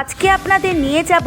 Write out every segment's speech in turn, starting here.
আজকে আপনাদের নিয়ে যাব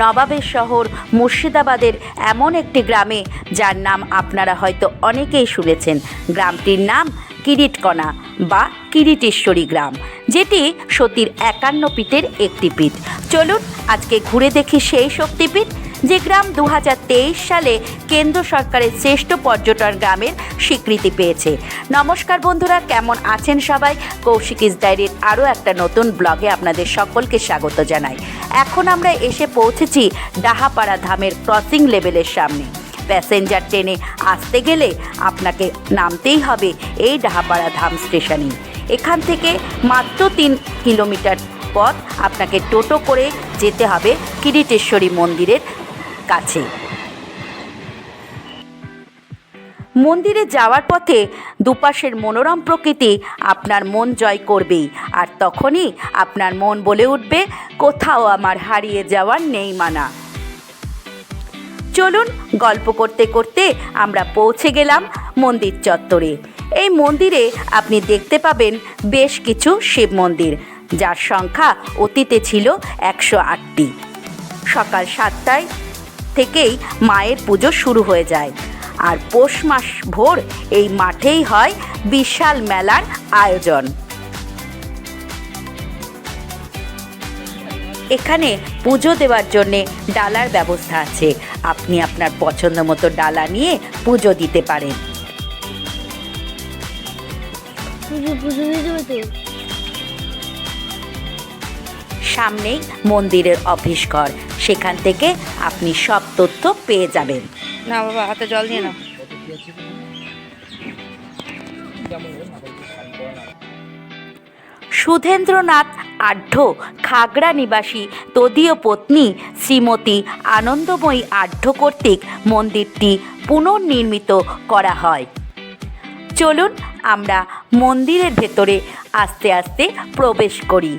নবাবের শহর, মুর্শিদাবাদের এমন একটি গ্রামে, যার নাম আপনারা হয়তো অনেকেই শুনেছেন। গ্রামটির নাম কিরিটকণা বা কিরিটেশ্বরী গ্রাম, যেটি সতীর একান্ন পীঠের একটি পীঠ। চলুন আজকে ঘুরে দেখি সেই শক্তিপীঠ যে গ্রাম দু হাজার তেইশ সালে কেন্দ্র সরকারের শ্রেষ্ঠ পর্যটন গ্রামের স্বীকৃতি পেয়েছে। নমস্কার বন্ধুরা, কেমন আছেন সবাই? কৌশিকিস ডায়েরির আরও একটা নতুন ব্লগে আপনাদের সকলকে স্বাগত জানাই। এখন আমরা এসে পৌঁছেছি ডাহাপাড়া ধামের ক্রসিং লেভেলের সামনে। প্যাসেঞ্জার ট্রেনে আসতে গেলে আপনাকে নামতেই হবে এই ডাহাপাড়া ধাম স্টেশনেই। এখান থেকে মাত্র তিন কিলোমিটার পথ আপনাকে টোটো করে যেতে হবে কিরিটেশ্বরী মন্দিরের কাছে। মন্দিরে যাওয়ার পথে দুপাশের মনোরম প্রকৃতি আপনার মন জয় করবেই, আর তখনই আপনার মন বলে উঠবে, কোথাও আমার হারিয়ে যাওয়ার নেই মানা। চলুন গল্প করতে করতে আমরা পৌঁছে গেলাম মন্দির চত্বরে। এই মন্দিরে আপনি দেখতে পাবেন বেশ কিছু শিব মন্দির। যার সংখ্যা অতীতে ছিল একশো আটটি। সকাল সাতটায় থেকেই মায়ের পুজো শুরু হয়ে যায়। আর পৌষ মাস ভোর এই মাঠেই হয় বিশাল মেলার আয়োজন। এখানে পুজো দেওয়ার জন্যে ডালার ব্যবস্থা আছে। আপনি আপনার পছন্দ মতো ডালা নিয়ে পুজো দিতে পারেন। সামনেই মন্দিরের অফিস ঘর সেখান থেকে আপনি সব তথ্য পেয়ে যাবেন। না বাবা হাতে জল দিয়ে না সুধেন্দ্রনাথ আঢ্য খাগড়া নিবাসী তদীয় পত্নী শ্রীমতী আনন্দময়ী আঢ্য কর্তৃক মন্দিরটি পুনর্নির্মিত করা হয়। চলুন আমরা মন্দিরের ভেতরে আস্তে আস্তে প্রবেশ করি।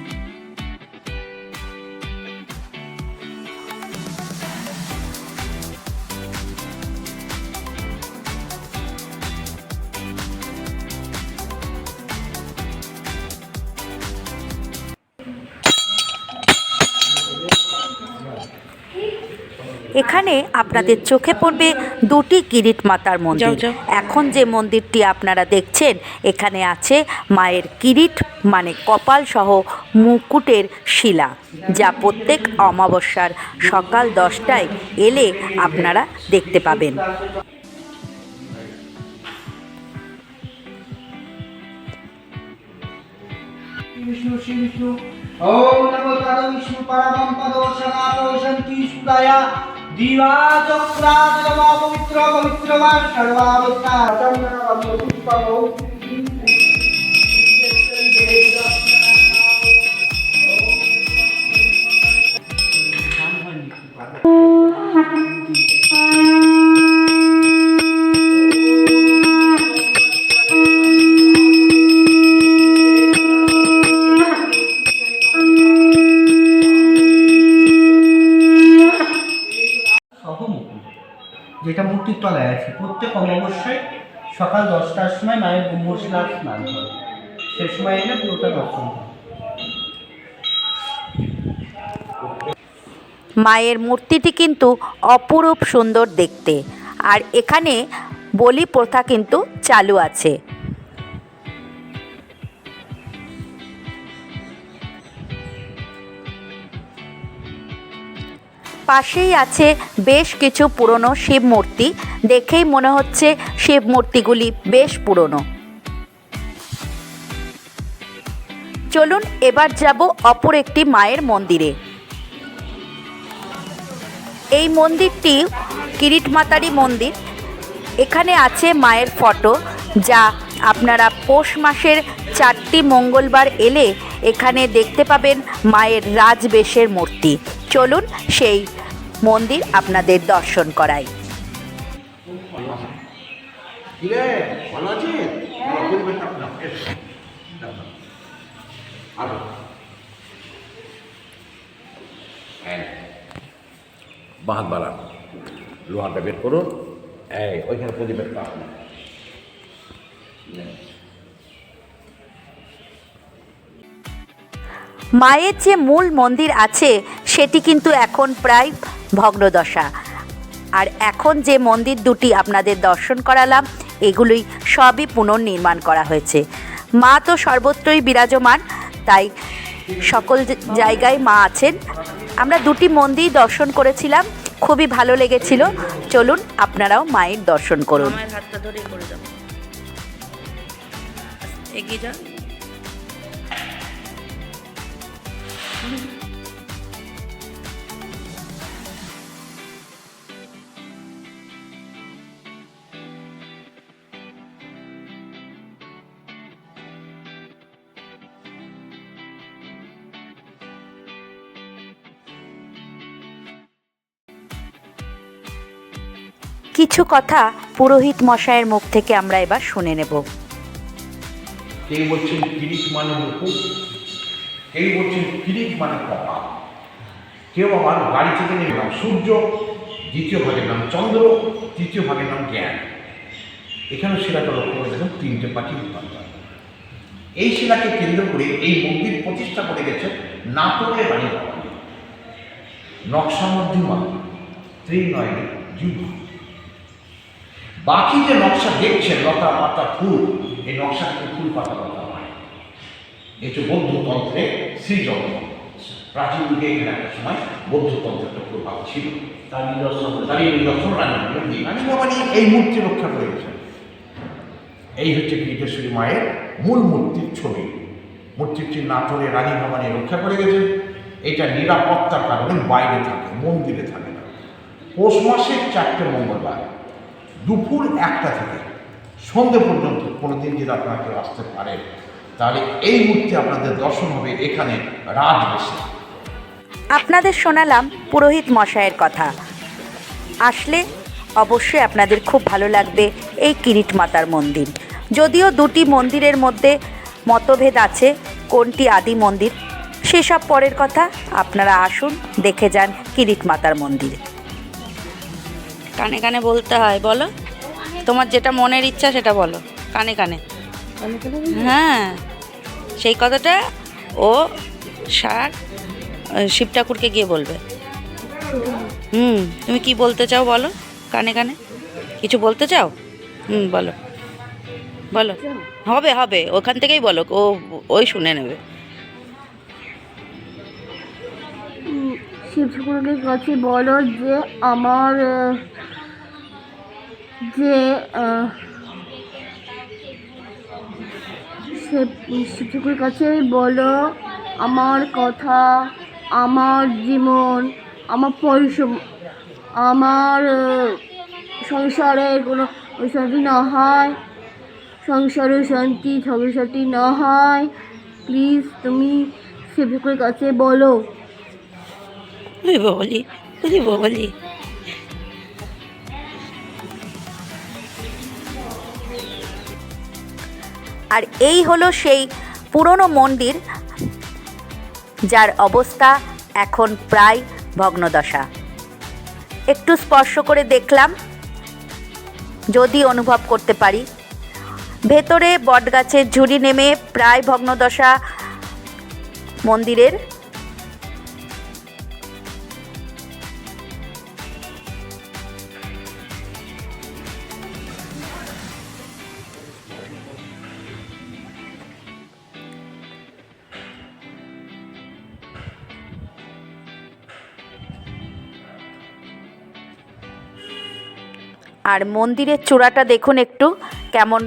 এখানে আপনাদের চোখে পড়বে দুটি কিরিট মাতার মন্দির যাও, যাও। এখন যে মন্দিরটি আপনারা দেখছেন এখানে আছে মায়ের কিরিট মানে কপাল সহ মুকুটের শিলা যা প্রত্যেক অমাবস্যার সকাল দশটায় এলে আপনারা দেখতে পাবেন विष्णु श्री विष्णु ओम नमो तद विष्णु परमं पदो सनातो सन्ति सुदया দিবাচক্রাচরমাপবিত্র পবিত্রমান সর্বাবস্থা চন্দন পুষ্পম যেটা মূর্তির তলায় আছে। প্রত্যেক অমাবস্যায় সকাল দশটার সময় মায়ের মশলা স্নান করে সে সময় এলে পুরোটা দর্শন করে মায়ের মূর্তিটি কিন্তু অপরূপ সুন্দর দেখতে। আর এখানে বলি প্রথা কিন্তু চালু আছে। পাশেই আছে বেশ কিছু পুরনো শিব মূর্তি দেখেই মনে হচ্ছে শিব মূর্তিগুলি বেশ পুরনো। চলুন এবার যাব অপর একটি মায়ের মন্দিরে। এই মন্দিরটি কিরিট মাতারি মন্দির। এখানে আছে মায়ের ফটো, যা আপনারা পৌষ মাসের চারটি মঙ্গলবার এলে এখানে দেখতে পাবেন মায়ের রাজবেশের মূর্তি। চলুন সেই মন্দির আপনাদের দর্শন করাই। আরও। বাহাত বাড়ান লোহাটা বের করুন এই ওইখানে প্রদীপের মায়ের যে মূল মন্দির আছে সেটি কিন্তু এখন প্রায় ভগ্নদশা। আর এখন যে মন্দির দুটি আপনাদের দর্শন করালাম এগুলোই সবই পুনর্নির্মাণ করা হয়েছে। মা তো সর্বত্রই বিরাজমান, তাই সকল জায়গায় মা আছেন। আমরা দুটি মন্দির দর্শন করেছিলাম, খুবই ভালো লেগেছিল। চলুন আপনারাও মায়ের দর্শন করুন। হাতটা এগিয়ে কিছু কথা পুরোহিত মশায়ের মুখ থেকে আমরা এবার শুনে নেব। কেউ বলছেন মানে কেউ বলছেন কিরিট মানে কপাল কেউ বাড়ি থেকে নাম সূর্য, দ্বিতীয় ভাগের নাম চন্দ্র, তৃতীয় ভাগের নাম জ্ঞান। এখানে শিলাটা লক্ষ্য করে দেখুন, তিনটে পাখি রূপান্তর এই শিলাকে কেন্দ্র করে এই মন্দির প্রতিষ্ঠা করে গেছে রানী ভবানী নকশা মধ্যমা ত্রিনয়নী যুগ বাকি যে নকশা দেখছেন, লতা পাতা ফুল, এই নকশাটাকে ফুল পাতা বলা হয় হচ্ছে বৌদ্ধতন্ত্রে শ্রীযন্ত্র প্রাচীন যুগে এখানে একটা সময় বৌদ্ধতন্ত্রের একটা প্রভাব ছিল। তার নিদর্শন তার এই নিদর্শন রানী এই মূর্তি রক্ষা করে গেছেন এই হচ্ছে কীটেশ্বরী মায়ের মূল মূর্তির ছবি। মূর্তিটি নাটোরে রানী ভবানী রক্ষা করে গেছেন। এটা নিরাপত্তার কারণে বাইরে থাকে, মন্দিরে থাকে না। পৌষ মাসের চারটে মঙ্গলবার। দুপুর একটা থেকে সন্ধে পর্যন্ত কোনো দিন যদি আপনারা কেউ আসতে পারেন, তাহলে এই মুহূর্তে আপনাদের দর্শন হবে এখানে রাত বেশি আপনাদের শোনালাম পুরোহিত মশাইয়ের কথা। আসলে অবশ্যই আপনাদের খুব ভালো লাগবে এই কিরিট মাতার মন্দির। যদিও দুটি মন্দিরের মধ্যে মতভেদ আছে, কোনটি আদি মন্দির, সেসব পরের কথা আপনারা আসুন, দেখে যান কিরিট মাতার মন্দির। কানে কানে বলতে হয়, বলো? তোমার যেটা মনের ইচ্ছা সেটা বলো, কানে কানে। হ্যাঁ সেই কথাটা ও সার শিব ঠাকুরকে গিয়ে বলবে। হুম, তুমি কি বলতে চাও বলো, কানে কানে? কিছু বলতে চাও? হুম, বলো। বলো। হবে হবে, ওখান থেকেই বলো, ও, ওই শুনে নেবে। শিব ঠাকুরের কাছে বলো যে আমার যে শিব ঠাকুরের কাছে বলো আমার কথা, আমার জীবন, আমার পরিশ্রম, আমার সংসারে কোনো অশান্তি না হয়, সংসারে শান্তি শান্তি না হয় প্লিজ তুমি শিব ঠাকুরের কাছে বলো। ওই বলি ওই বলি। আর এই হলো সেই পুরনো মন্দির, যার অবস্থা এখন প্রায় ভগ্নদশা। একটু স্পর্শ করে দেখলাম, যদি অনুভব করতে পারি। ভেতরে বটগাছের ঝুড়ি নেমে প্রায় ভগ্নদশা মন্দিরের আর মন্দিরের চূড়াটা দেখুন একটু, কেমন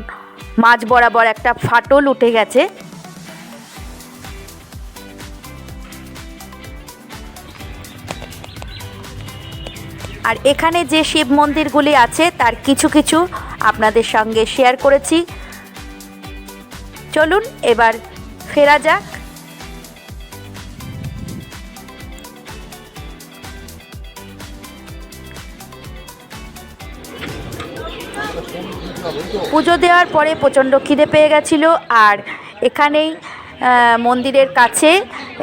মাঝ বরাবর একটা ফাটল উঠে গেছে। আর এখানে যে শিব মন্দিরগুলি আছে, তার কিছু কিছু আপনাদের সঙ্গে শেয়ার করেছি। চলুন, এবার ফেরা যাক। পুজো দেওয়ার পরে প্রচণ্ড খিদে পেয়ে গেছিল আর এখানেই মন্দিরের কাছে,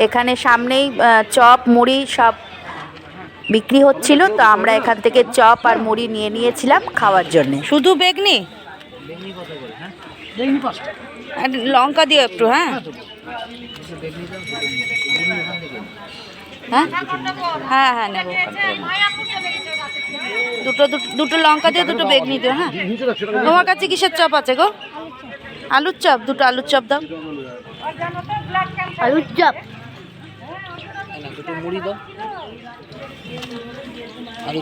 এখানে সামনেই চপ, মুড়ি সব বিক্রি হচ্ছিল। তো আমরা এখান থেকে চপ আর মুড়ি নিয়ে নিয়েছিলাম খাওয়ার জন্যে। শুধু বেগনি? লঙ্কা দিও একটু হ্যাঁ? হ্যাঁ? হ্যাঁ হ্যাঁ দুটো দুটো- দুটো লঙ্কা দিয়ে দুটো বেগনি দিও হ্যাঁ। তোমার কাছে কিসের চপ আছে গো? আলুর চপ দুটো আলুর চপ দাও। আলুর চপ।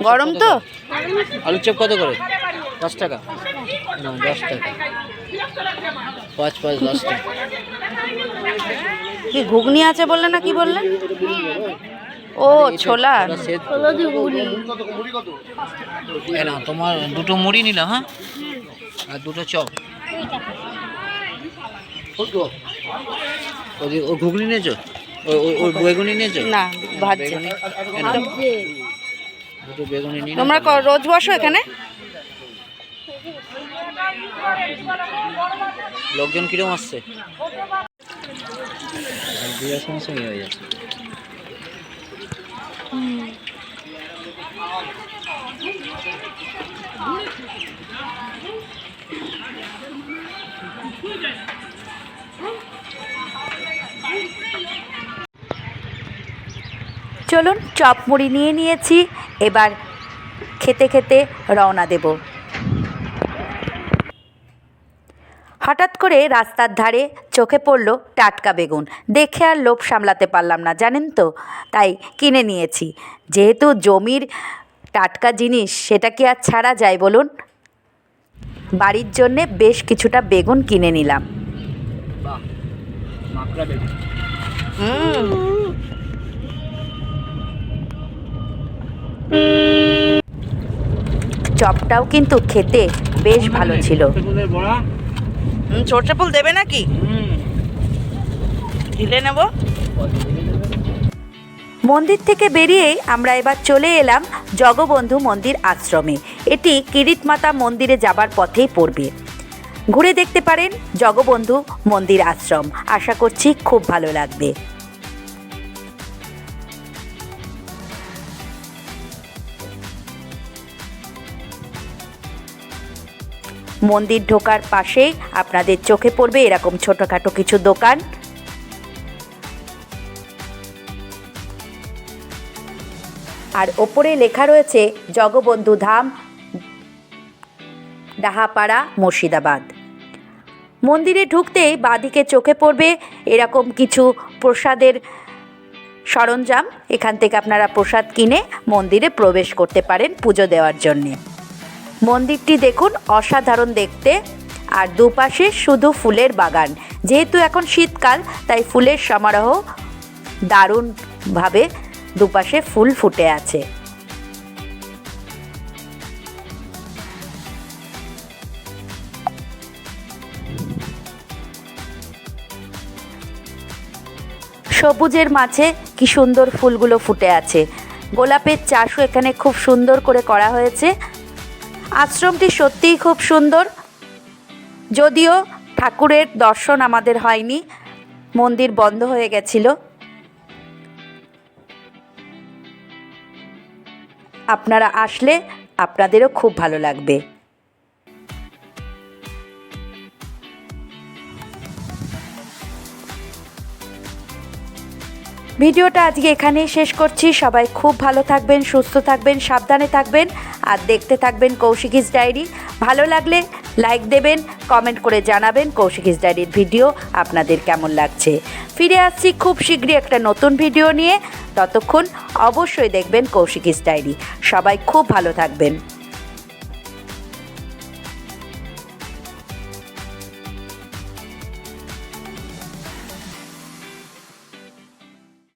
গরম তো? আলুর চপ কত করে? দশ টাকা। না দশ টাকা। পাঁচ পাঁচ দশ টাকা। কি ঘুগনি আছে বললে না কি বললে? ও ছোলা। হলো যে মুড়ি। তোমার দুটো মুড়ি নিলাম হ্যাঁ? আর দুটো চপ। ওদি- ও ঘুগনি নিয়েছো? ও ও- ও বেগুনি নিয়েছো? না ভাজছে। বেগুনি? এই দুটো বেগুনি নিয়ে তোমরা ক- রোজ বসো এখানে? লোকজন কিরম আসছে? বিয়ের সঙ্গে সঙ্গে হয়ে যাচ্ছে। চলুন চপ মুড়ি নিয়ে নিয়েছি এবার খেতে খেতে রওনা দেব। হঠাৎ করে রাস্তার ধারে চোখে পড়ল টাটকা বেগুন। দেখে আর লোভ সামলাতে পারলাম না জানেন তো? তাই কিনে নিয়েছি। যেহেতু জমির টাটকা জিনিস সেটা কি আর ছাড়া যায় বলুন? বাড়ির জন্যে বেশ কিছুটা বেগুন কিনে নিলাম। চপটাও কিন্তু খেতে বেশ ভালো ছিল। সর্ষে ফুল দেবে নাকি? ঢিলে নেব। মন্দির থেকে বেরিয়েই আমরা এবার চলে এলাম জগবন্ধু মন্দির আশ্রমে। এটি কিরিটমাতা মন্দিরে যাবার পথেই পড়বে। ঘুরে দেখতে পারেন জগবন্ধু মন্দির আশ্রম। আশা করছি খুব ভালো লাগবে। মন্দির ঢোকার পাশেই আপনাদের চোখে পড়বে এরকম ছোটোখাটো কিছু দোকান। আর ওপরে লেখা রয়েছে, জগবন্ধু ধাম, ডাহাপাড়া, মুর্শিদাবাদ। মন্দিরে ঢুকতেই বাঁদিকে চোখে পড়বে এরকম কিছু প্রসাদের সরঞ্জাম। এখান থেকে আপনারা প্রসাদ কিনে মন্দিরে প্রবেশ করতে পারেন পুজো দেওয়ার জন্যে। মন্দিরটি দেখুন অসাধারণ দেখতে। আর দুপাশে শুধু ফুলের বাগান। যেহেতু এখন শীতকাল, তাই ফুলের সমারোহ দারুণভাবে দুপাশে ফুল ফুটে আছে। সবুজের মাঝে কি সুন্দর ফুলগুলো ফুটে আছে। গোলাপের চাষও এখানে খুব সুন্দর করে করা হয়েছে। আশ্রমটি সত্যিই খুব সুন্দর। যদিও ঠাকুরের দর্শন আমাদের হয়নি, মন্দির বন্ধ হয়ে গেছিল। আপনারা আসলে আপনাদেরও খুব ভালো লাগবে। ভিডিওটা আজকে এখানেই শেষ করছি। সবাই খুব ভালো থাকবেন, সুস্থ থাকবেন, সাবধানে থাকবেন আর দেখতে থাকবেন কৌশিকিস ডায়েরি। ভালো লাগলে লাইক দেবেন, কমেন্ট করে জানাবেন কৌশিকিস ডায়েরির ভিডিও আপনাদের কেমন লাগছে। ফিরে আসছি খুব শীঘ্রই একটা নতুন ভিডিও নিয়ে। ততক্ষণ অবশ্যই দেখবেন কৌশিকিস ডায়েরি। সবাই খুব ভালো থাকবেন।